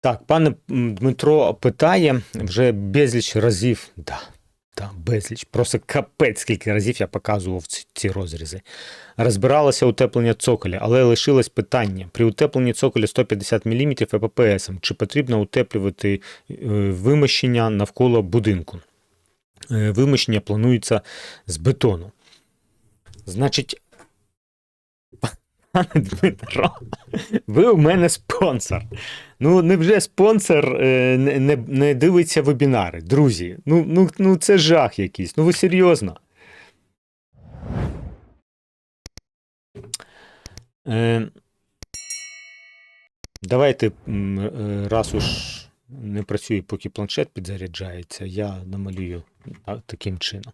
Так, пане Дмитро питає вже безліч разів. Да, да, безліч. Просто капець, скільки разів я показував ці, ці розрізи. Розбиралося утеплення цоколя, але лишилось питання: при утепленні цоколя 150 мм ЕППС, чи потрібно утеплювати е, вимощення навколо будинку? Е, Вимощення планується з бетону. Значить, пане Дмитро, ви у мене спонсор. Ну, невже спонсор е, не, не, не дивиться вебінари? Друзі, ну, ну, ну це жах якийсь. Ну ви серйозно. Е, давайте, е, раз уж не працює, поки планшет підзаряджається, я намалюю таким чином.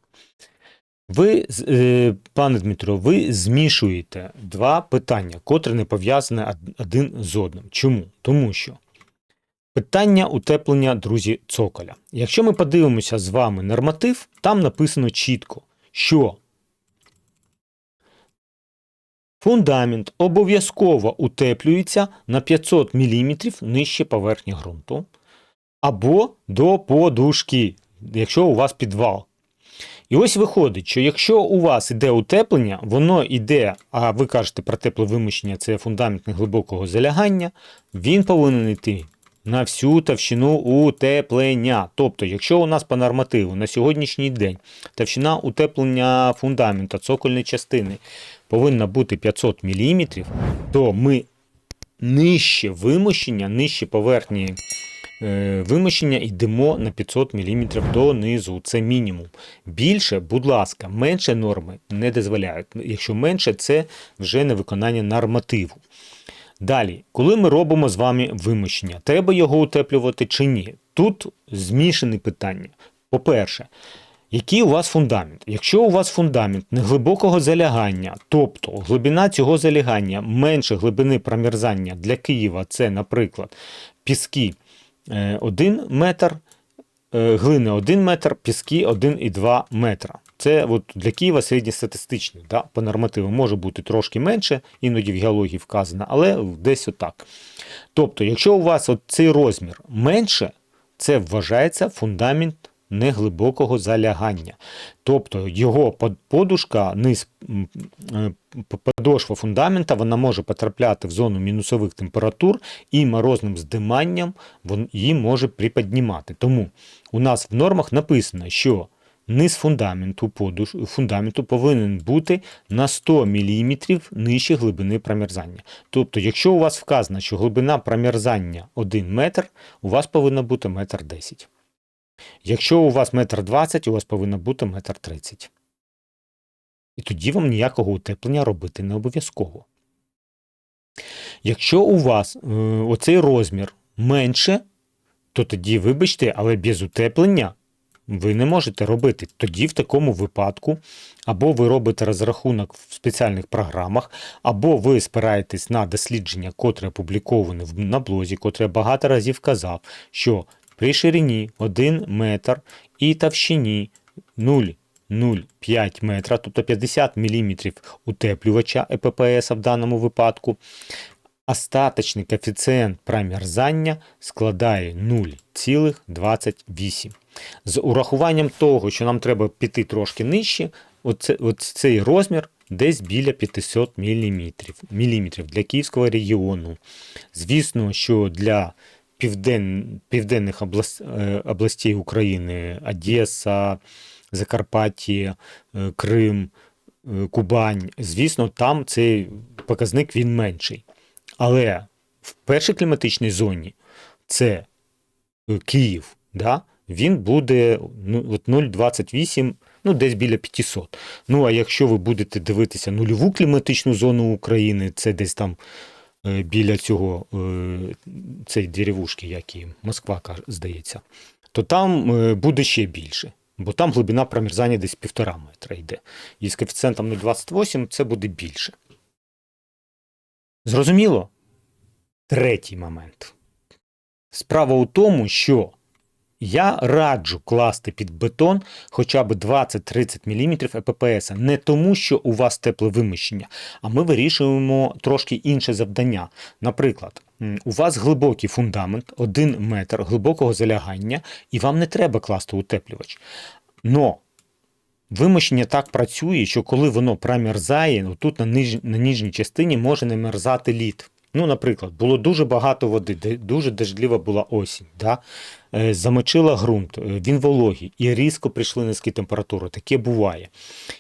Ви, е, пане Дмитро, ви змішуєте два питання, котре не пов'язане один з одним. Чому? Тому що питання утеплення, друзі, цоколя. Якщо ми подивимося з вами норматив, там написано чітко, що фундамент обов'язково утеплюється на 500 мм нижче поверхні ґрунту або до подушки, якщо у вас підвал. І ось виходить, що якщо у вас іде утеплення, воно йде, а ви кажете про тепле вимощення, це фундамент неглибокого залягання, він повинен йти на всю товщину утеплення. Тобто, якщо у нас по нормативу на сьогоднішній день товщина утеплення фундамента цокольної частини повинна бути 500 мм, то ми нижче вимощення, нижче поверхні вимощення йдемо на 500 мм донизу. Це мінімум. Більше, будь ласка, менше норми не дозволяють. Якщо менше, це вже не виконання нормативу. Далі, коли ми робимо з вами вимощення, треба його утеплювати чи ні? Тут змішані питання. По-перше, який у вас фундамент? Якщо у вас фундамент неглибокого залягання, тобто глибина цього залягання менше глибини промерзання для Києва, це, наприклад, піски 1 метр, е, глини 1 метр, піски 1,2 метра. Це от для Києва середньостатистичний, да, по нормативу може бути трошки менше, іноді в геології вказано, але десь отак. Тобто, якщо у вас от цей розмір менше, це вважається фундамент неглибокого залягання. Тобто його подушка, низ е, подошва фундамента, вона може потрапляти в зону мінусових температур і морозним здиманням її може приподнімати. Тому у нас в нормах написано, що низ фундаменту, подуш, фундаменту повинен бути на 100 мм нижче глибини промерзання. Тобто, якщо у вас вказано, що глибина промерзання 1 метр, у вас повинна бути метр 10. Якщо у вас метр 20, у вас повинно бути метр 30. І тоді вам ніякого утеплення робити не обов'язково. Якщо у вас е, оцей розмір менше, то тоді, вибачте, але без утеплення ви не можете робити. Тоді в такому випадку або ви робите розрахунок в спеціальних програмах, або ви спираєтесь на дослідження, котре опубліковане на блозі, котре я багато разів казав, що при ширині 1 метр і товщині 0,05 метра, тобто 50 мм утеплювача ЕППС в даному випадку, остаточний коефіцієнт промерзання складає 0,28. З урахуванням того, що нам треба піти трошки нижче, оце, от цей розмір десь біля 500 мм, міліметрів для Київського регіону. Звісно, що для півден, південних област, е, областей України Одеса, Закарпаття, е, Крим, е, Кубань, звісно, там цей показник він менший. Але в першій кліматичній зоні це Київ, да, він буде ну, от 0,28, ну десь біля 500. Ну а якщо ви будете дивитися нульову кліматичну зону України, це десь там біля цього е, цієї деревушки, як і Москва, здається, то там е, буде ще більше. Бо там глибина промерзання десь півтора метра йде. І з коефіцієнтом 0,28 це буде більше. Зрозуміло? Третій момент. Справа у тому, що я раджу класти під бетон хоча б 20-30 мм ЕППС, не тому, що у вас тепле виміщення, а ми вирішуємо трошки інше завдання. Наприклад, у вас глибокий фундамент, один метр глибокого залягання, і вам не треба класти утеплювач. Но вимощення так працює, що коли воно промерзає, тут на, ниж... на нижній частині може не мерзати лід. Ну, наприклад, було дуже багато води, дуже дождлива була осінь. Да? Е, Замочила ґрунт, е, він вологий, і різко прийшли низькі температури. Таке буває.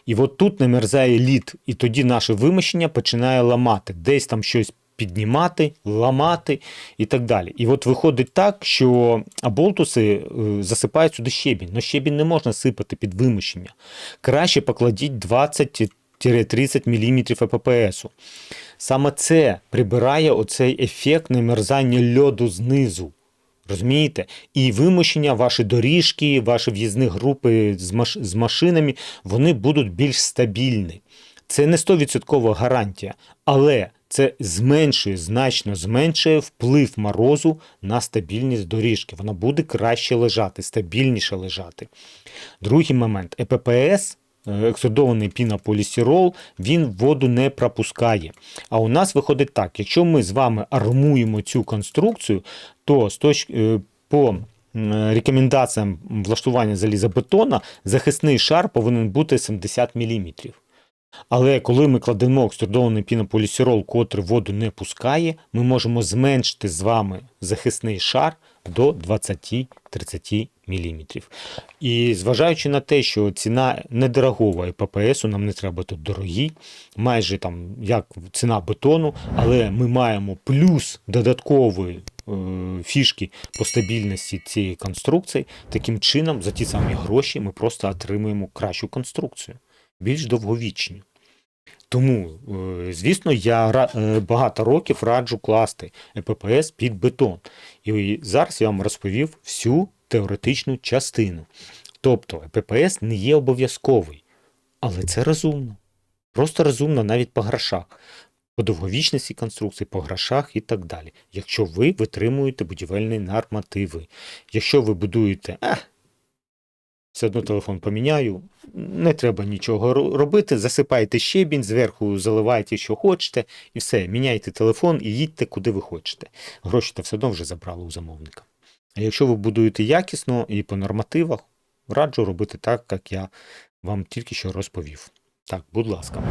І от тут не мерзає лід, і тоді наше вимощення починає ламати, десь там щось піднімати, ламати і так далі. І от виходить так, що аболтуси е, засипають сюди щебінь. Но щебінь не можна сипати під вимощення. Краще покладіть 20-30 мм ФПСу. Саме це прибирає оцей ефект намерзання льоду знизу. Розумієте? І вимощення, ваші доріжки, ваші в'їзні групи з, маш... з машинами, вони будуть більш стабільні. Це не 100% гарантія, але це зменшує, значно зменшує вплив морозу на стабільність доріжки. Вона буде краще лежати, стабільніше лежати. Другий момент ЕППС. Е, Екструдований пінополістирол, він воду не пропускає. А у нас виходить так: якщо ми з вами армуємо цю конструкцію, то з точки, е, по рекомендаціям влаштування залізобетона захисний шар повинен бути 70 мм. Але коли ми кладемо екструдований пінополістирол, котрий воду не пускає, ми можемо зменшити з вами захисний шар до 20-30 мм. І зважаючи на те, що ціна недорогого ППСу, нам не треба тут дорогі, майже там як ціна бетону, але ми маємо плюс додаткової е, фішки по стабільності цієї конструкції. Таким чином, за ті самі гроші ми просто отримуємо кращу конструкцію, більш довговічну. Тому, е, звісно, я е, багато років раджу класти ЕППС під бетон. І зараз я вам розповів всю теоретичну частину. Тобто ЕППС не є обов'язковий, але це розумно. Просто розумно навіть по грошах, по довговічності конструкції, по грошах і так далі. Якщо ви витримуєте будівельні нормативи, якщо ви будуєте, а, все одно телефон поміняю, не треба нічого робити, засипайте щебінь, зверху заливайте, що хочете, і все, міняйте телефон і їдьте куди ви хочете. Гроші то все одно вже забрали у замовника. А якщо ви будуєте якісно і по нормативах, раджу робити так, як я вам тільки що розповів. Так, будь ласка.